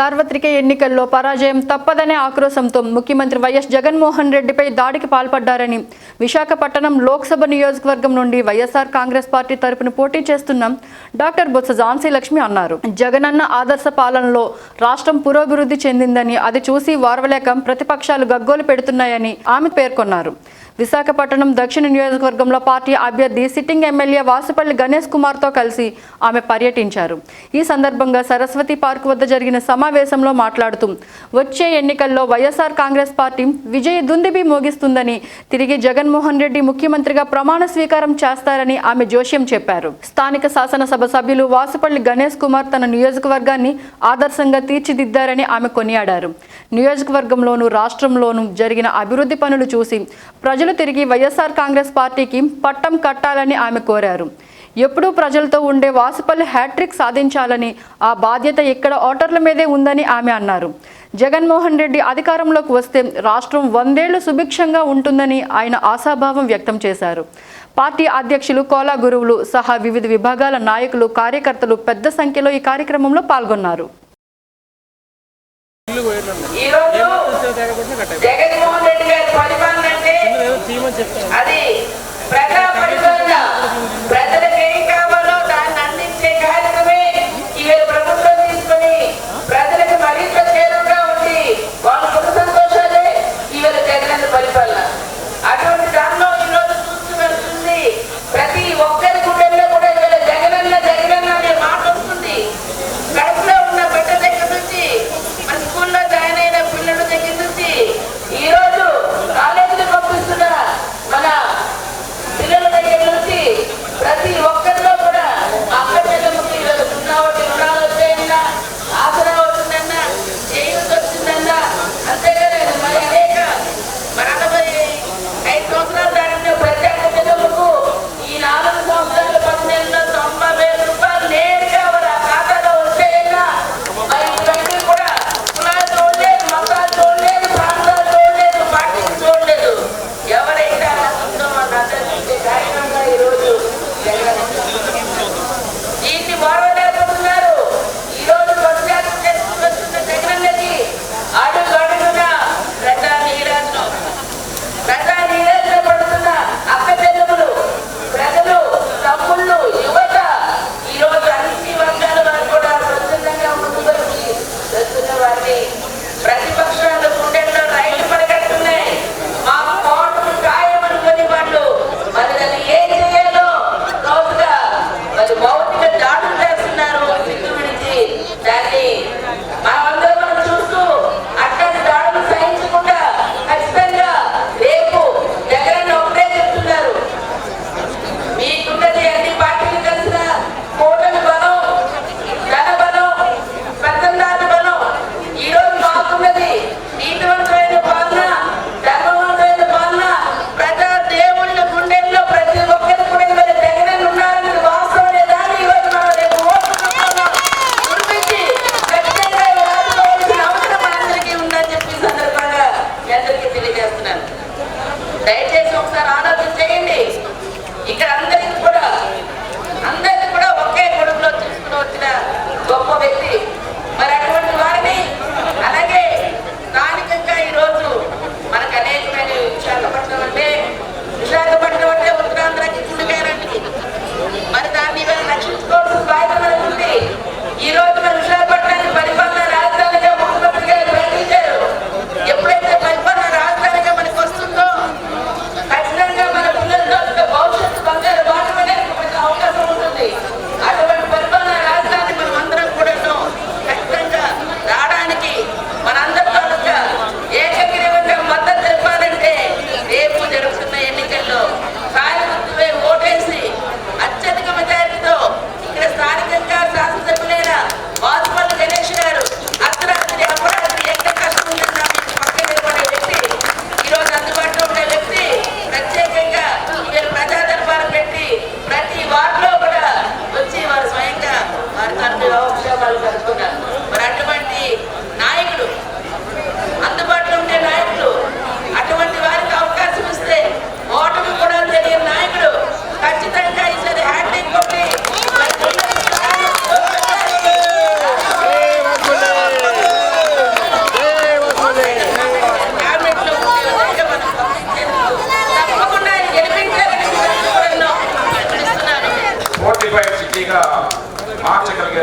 సార్వత్రిక ఎన్నికల్లో పరాజయం తప్పదనే ఆక్రోశంతో ముఖ్యమంత్రి వైఎస్ జగన్మోహన్ రెడ్డిపై దాడికి పాల్పడ్డారని. విశాఖపట్నం లోక్సభ నియోజకవర్గం నుండి వైఎస్ఆర్ కాంగ్రెస్ పార్టీ తరపున పోటీ చేస్తున్న డాక్టర్ బొత్స ఝాన్సీ లక్ష్మి అన్నారు. జగనన్న ఆదర్శ పాలనలో రాష్ట్రం పురోభివృద్ధి చెందిందని అది చూసి వారవలేక ప్రతిపక్షాలు గగ్గోలు పెడుతున్నాయని ఆమె పేర్కొన్నారు. విశాఖపట్నం దక్షిణ నియోజకవర్గంలో పార్టీ అభ్యర్థి సిట్టింగ్ ఎమ్మెల్యే వాసుపల్లి గణేష్ కుమార్తో కలిసి ఆమె పర్యటించారు. ఈ సందర్భంగా సరస్వతి పార్క్ వద్ద జరిగిన సమావేశంలో మాట్లాడుతూ వచ్చే ఎన్నికల్లో వైఎస్ఆర్ కాంగ్రెస్ పార్టీ విజయ దుందిబి మోగిస్తుందని తిరిగి జగన్మోహన్ రెడ్డి ముఖ్యమంత్రిగా ప్రమాణ స్వీకారం చేస్తారని ఆమె జోష్యం చెప్పారు. స్థానిక శాసనసభ సభ్యులు వాసుపల్లి గణేష్ కుమార్ తన నియోజకవర్గాన్ని ఆదర్శంగా తీర్చిదిద్దారని ఆమె కొనియాడారు. నియోజకవర్గంలోనూ రాష్ట్రంలోనూ జరిగిన అభివృద్ధి పనులు చూసి ప్రజలు తిరిగి వైఎస్ఆర్ కాంగ్రెస్ పార్టీకి పట్టం కట్టాలని ఆమె కోరారు. ఎప్పుడూ ప్రజలతో ఉండే వాసుపల్లి హ్యాట్రిక్ సాధించాలని ఆ బాధ్యత ఇక్కడ ఓటర్ల మీదే ఉందని ఆమె అన్నారు. జగన్మోహన్ రెడ్డి అధికారంలోకి వస్తే రాష్ట్రం వందేళ్ళు సుభిక్షంగా ఉంటుందని ఆయన ఆశాభావం వ్యక్తం చేశారు. పార్టీ అధ్యక్షులు కోలా గురువులు సహా వివిధ విభాగాల నాయకులు కార్యకర్తలు పెద్ద సంఖ్యలో ఈ కార్యక్రమంలో పాల్గొన్నారు.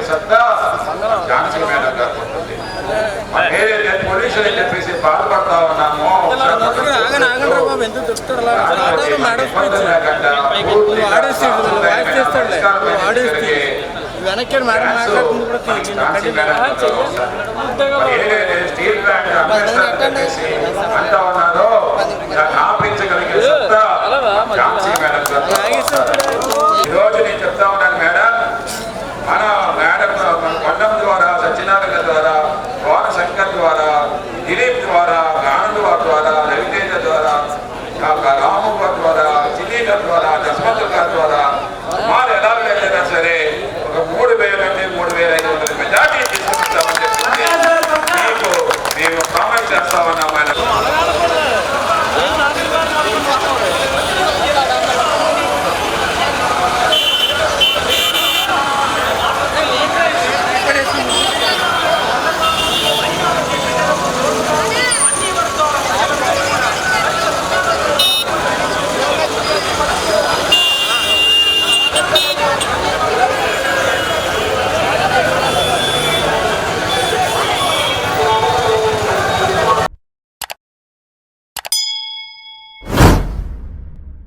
ಸತ್ತಾ ಚಾನ್ಸ್ ಮೇಲೆ ಏರಿಯಾ ಪೊಲೀಸ್ ಅಂತ చెప్పేసి బాధపడతావు నామో ఆగన ఆగన వెనక్కి మేడం